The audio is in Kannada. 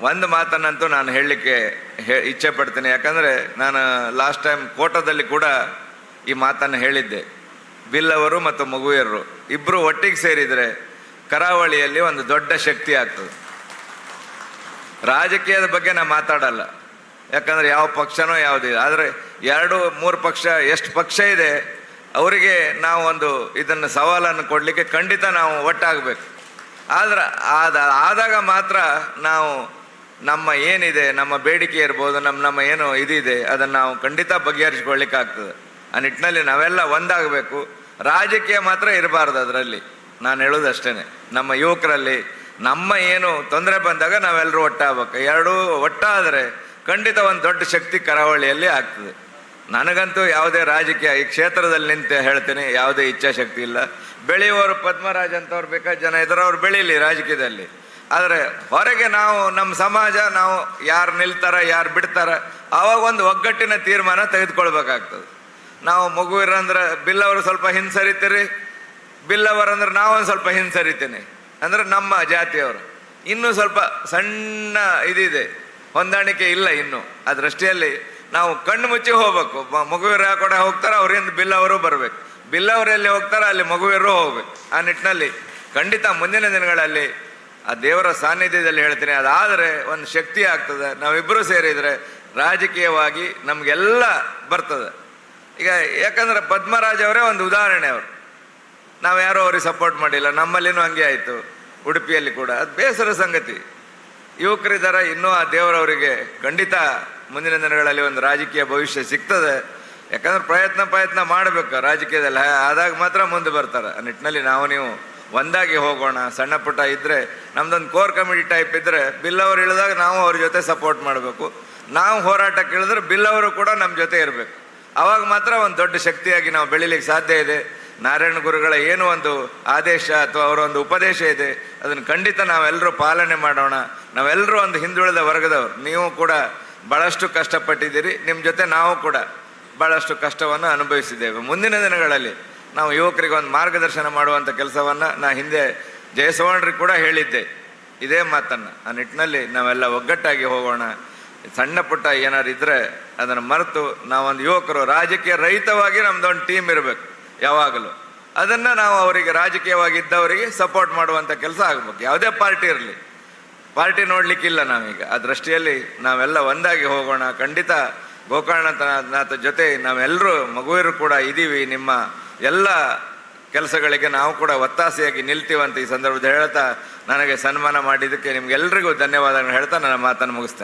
ಒಂದು ಮಾತನ್ನಂತೂ ನಾನು ಹೇಳಲಿಕ್ಕೆ ಹೇ, ಇಚ್ಛೆ ಪಡ್ತೀನಿ. ಯಾಕಂದರೆ ನಾನು ಲಾಸ್ಟ್ ಟೈಮ್ ಕೋಟದಲ್ಲಿ ಕೂಡ ಈ ಮಾತನ್ನು ಹೇಳಿದ್ದೆ. ಬಿಲ್ಲವರು ಮತ್ತು ಮಗುವಿಯರು ಇಬ್ಬರು ಒಟ್ಟಿಗೆ ಸೇರಿದರೆ ಕರಾವಳಿಯಲ್ಲಿ ಒಂದು ದೊಡ್ಡ ಶಕ್ತಿ ಆಗ್ತದೆ. ರಾಜಕೀಯದ ಬಗ್ಗೆ ನಾನು ಮಾತಾಡಲ್ಲ. ಯಾಕಂದರೆ ಯಾವ ಪಕ್ಷನೋ ಯಾವುದಿದೆ ಆದರೆ ಎರಡು, ಮೂರು ಪಕ್ಷ, ಎಷ್ಟು ಪಕ್ಷ ಇದೆ, ಅವರಿಗೆ ನಾವು ಒಂದು ಇದನ್ನು, ಸವಾಲನ್ನು ಕೊಡಲಿಕ್ಕೆ ಖಂಡಿತ ನಾವು ಒಟ್ಟಾಗಬೇಕು. ಆದ್ರೆ ಆದ, ಆದಾಗ ಮಾತ್ರ ನಾವು ನಮ್ಮ ಏನಿದೆ, ನಮ್ಮ ಬೇಡಿಕೆ ಇರ್ಬೋದು ನಮ್ಮ ನಮ್ಮ ಏನು ಇದಿದೆ, ಅದನ್ನು ನಾವು ಖಂಡಿತ ಬಗೆಹರಿಸ್ಕೊಳ್ಳಿಕ್ಕೆ ಆಗ್ತದೆ. ಆ ನಿಟ್ಟಿನಲ್ಲಿ ನಾವೆಲ್ಲ ಒಂದಾಗಬೇಕು. ರಾಜಕೀಯ ಮಾತ್ರ ಇರಬಾರ್ದು ಅದರಲ್ಲಿ. ನಾನು ಹೇಳೋದಷ್ಟೇ ನಮ್ಮ ಯುವಕರಲ್ಲಿ ನಮ್ಮ ಏನು ತೊಂದರೆ ಬಂದಾಗ ನಾವೆಲ್ಲರೂ ಒಟ್ಟಾಗಬೇಕು. ಎರಡೂ ಒಟ್ಟಾದರೆ ಖಂಡಿತ ಒಂದು ದೊಡ್ಡ ಶಕ್ತಿ ಕರಾವಳಿಯಲ್ಲಿ ಆಗ್ತದೆ. ನನಗಂತೂ ಯಾವುದೇ ರಾಜಕೀಯ ಈ ಕ್ಷೇತ್ರದಲ್ಲಿ ನಿಂತು ಹೇಳ್ತೀನಿ, ಯಾವುದೇ ಇಚ್ಛಾಶಕ್ತಿ ಇಲ್ಲ. ಬೆಳೆಯುವವರು ಪದ್ಮರಾಜ್ ಅಂತವ್ರು ಬೇಕಾದ ಜನ ಇದ್ದಾರೆ ಅವ್ರು ಬೆಳೀಲಿ ರಾಜಕೀಯದಲ್ಲಿ. ಆದರೆ ಹೊರಗೆ ನಾವು ನಮ್ಮ ಸಮಾಜ ನಾವು ಯಾರು ನಿಲ್ತಾರ, ಯಾರು ಬಿಡ್ತಾರ ಆವಾಗ ಒಂದು ಒಗ್ಗಟ್ಟಿನ ತೀರ್ಮಾನ ತೆಗೆದುಕೊಳ್ಬೇಕಾಗ್ತದೆ. ನಾವು ಮಗುವಿರಂದ್ರೆ, ಬಿಲ್ಲವರು ಸ್ವಲ್ಪ ಹಿಂಸರಿತೀರಿ, ಬಿಲ್ಲವರಂದ್ರೆ ನಾವೊಂದು ಸ್ವಲ್ಪ ಹಿಂಸರಿತೀನಿ, ಅಂದ್ರೆ ನಮ್ಮ ಜಾತಿಯವರು. ಇನ್ನೂ ಸ್ವಲ್ಪ ಸಣ್ಣ ಇದಿದೆ, ಹೊಂದಾಣಿಕೆ ಇಲ್ಲ ಇನ್ನು. ಆ ದೃಷ್ಟಿಯಲ್ಲಿ ನಾವು ಕಣ್ಣು ಮುಚ್ಚಿ ಹೋಗ್ಬೇಕು. ಮಗುವಿರ ಕೂಡ ಹೋಗ್ತಾರೆ, ಅವರಿಂದ ಬಿಲ್ಲವರು ಬರಬೇಕು. ಬಿಲ್ಲವರು ಎಲ್ಲಿ ಹೋಗ್ತಾರೆ, ಅಲ್ಲಿ ಮಗುವಿರು ಹೋಗ್ಬೇಕು. ಆ ನಿಟ್ಟಿನಲ್ಲಿ ಖಂಡಿತ ಮುಂದಿನ ದಿನಗಳಲ್ಲಿ ಆ ದೇವರ ಸಾನ್ನಿಧ್ಯದಲ್ಲಿ ಹೇಳ್ತೀನಿ, ಅದಾದರೆ ಒಂದು ಶಕ್ತಿ ಆಗ್ತದೆ. ನಾವಿಬ್ಬರು ಸೇರಿದರೆ ರಾಜಕೀಯವಾಗಿ ನಮಗೆಲ್ಲ ಬರ್ತದೆ. ಈಗ ಯಾಕಂದ್ರೆ ಪದ್ಮರಾಜ್ ಅವರೇ ಒಂದು ಉದಾಹರಣೆ ಅವರು. ನಾವು ಯಾರೋ ಅವ್ರಿಗೆ ಸಪೋರ್ಟ್ ಮಾಡಿಲ್ಲ, ನಮ್ಮಲ್ಲಿನೂ ಹಂಗೆ ಆಯಿತು, ಉಡುಪಿಯಲ್ಲಿ ಕೂಡ. ಅದು ಬೇಸರ ಸಂಗತಿ. ಯುವಕರಿದ್ದಾರೆ ಇನ್ನೂ ಆ ದೇವರವರಿಗೆ ಖಂಡಿತ ಮುಂದಿನ ದಿನಗಳಲ್ಲಿ ಒಂದು ರಾಜಕೀಯ ಭವಿಷ್ಯ ಸಿಗ್ತದೆ. ಯಾಕಂದ್ರೆ ಪ್ರಯತ್ನ ಪ್ರಯತ್ನ ಮಾಡಬೇಕು ರಾಜಕೀಯದಲ್ಲಿ. ಆದಾಗ ಮಾತ್ರ ಮುಂದೆ ಬರ್ತಾರೆ. ಆ ನಿಟ್ಟಿನಲ್ಲಿ ನಾವು ನೀವು ಒಂದಾಗಿ ಹೋಗೋಣ. ಸಣ್ಣ ಪುಟ್ಟ ಇದ್ದರೆ ನಮ್ದೊಂದು ಕೋರ್ ಕಮಿಟಿ ಟೈಪ್ ಇದ್ದರೆ ಬಿಲ್ ಅವರು ಇಳಿದಾಗ ನಾವು ಅವ್ರ ಜೊತೆ ಸಪೋರ್ಟ್ ಮಾಡಬೇಕು. ನಾವು ಹೋರಾಟಕ್ಕೆ ಇಳಿದ್ರೆ ಬಿಲ್ ಅವರು ಕೂಡ ನಮ್ಮ ಜೊತೆ ಇರಬೇಕು. ಅವಾಗ ಮಾತ್ರ ಒಂದು ದೊಡ್ಡ ಶಕ್ತಿಯಾಗಿ ನಾವು ಬೆಳಿಲಿಕ್ಕೆ ಸಾಧ್ಯ ಇದೆ. ನಾರಾಯಣ ಗುರುಗಳ ಏನು ಒಂದು ಆದೇಶ ಅಥವಾ ಅವರ ಒಂದು ಉಪದೇಶ ಇದೆ. ಅದನ್ನು ಖಂಡಿತ ನಾವೆಲ್ಲರೂ ಪಾಲನೆ ಮಾಡೋಣ. ನಾವೆಲ್ಲರೂ ಒಂದು ಹಿಂದುಳಿದ ವರ್ಗದವರು. ನೀವು ಕೂಡ ಭಾಳಷ್ಟು ಕಷ್ಟಪಟ್ಟಿದ್ದೀರಿ. ನಿಮ್ಮ ಜೊತೆ ನಾವು ಕೂಡ ಭಾಳಷ್ಟು ಕಷ್ಟವನ್ನು ಅನುಭವಿಸಿದ್ದೇವೆ. ಮುಂದಿನ ದಿನಗಳಲ್ಲಿ ನಾವು ಯುವಕರಿಗೆ ಒಂದು ಮಾರ್ಗದರ್ಶನ ಮಾಡುವಂಥ ಕೆಲಸವನ್ನು ನಾ ಹಿಂದೆ ಜಯಸವಣ್ರಿಗೆ ಕೂಡ ಹೇಳಿದ್ದೆ. ಇದೇ ಮಾತನ್ನು. ಆ ನಿಟ್ಟಿನಲ್ಲಿ ನಾವೆಲ್ಲ ಒಗ್ಗಟ್ಟಾಗಿ ಹೋಗೋಣ. ಸಣ್ಣ ಪುಟ್ಟ ಏನಾದ್ರು ಇದ್ದರೆ ಅದನ್ನು ಮರೆತು ನಾವೊಂದು ಯುವಕರು, ರಾಜಕೀಯ ರಹಿತವಾಗಿ ನಮ್ದೊಂದು ಟೀಮ್ ಇರಬೇಕು, ಯಾವಾಗಲೂ. ಅದನ್ನು ನಾವು ಅವರಿಗೆ ರಾಜಕೀಯವಾಗಿ ಇದ್ದವರಿಗೆ ಸಪೋರ್ಟ್ ಮಾಡುವಂಥ ಕೆಲಸ ಆಗಬೇಕು. ಯಾವುದೇ ಪಾರ್ಟಿ ಇರಲಿ. ಪಾರ್ಟಿ ನೋಡಲಿಕ್ಕಿಲ್ಲ ನಾವೀಗ. ಆ ದೃಷ್ಟಿಯಲ್ಲಿ ನಾವೆಲ್ಲ ಒಂದಾಗಿ ಹೋಗೋಣ. ಖಂಡಿತ ಗೋಕರ್ಣನಾಥ ಜೊತೆ ನಾವೆಲ್ಲರೂ ಮಗುವಿರು ಕೂಡ ಇದ್ದೀವಿ ನಿಮ್ಮ ಎಲ್ಲ ಕೆಲಸಗಳಿಗೆ ನಾವು ಕೂಡ ಒತ್ತಾಸೆಯಾಗಿ ನಿಲ್ತೀವಂತ ಈ ಸಂದರ್ಭದಲ್ಲಿ ಹೇಳ್ತಾ ನನಗೆ ಸನ್ಮಾನ ಮಾಡಿದ್ದಕ್ಕೆ ನಿಮ್ಗೆಲ್ರಿಗೂ ಧನ್ಯವಾದಗಳನ್ನು ಹೇಳ್ತಾ ನನ್ನ ಮಾತನ್ನು ಮುಗಿಸ್ತೇನೆ.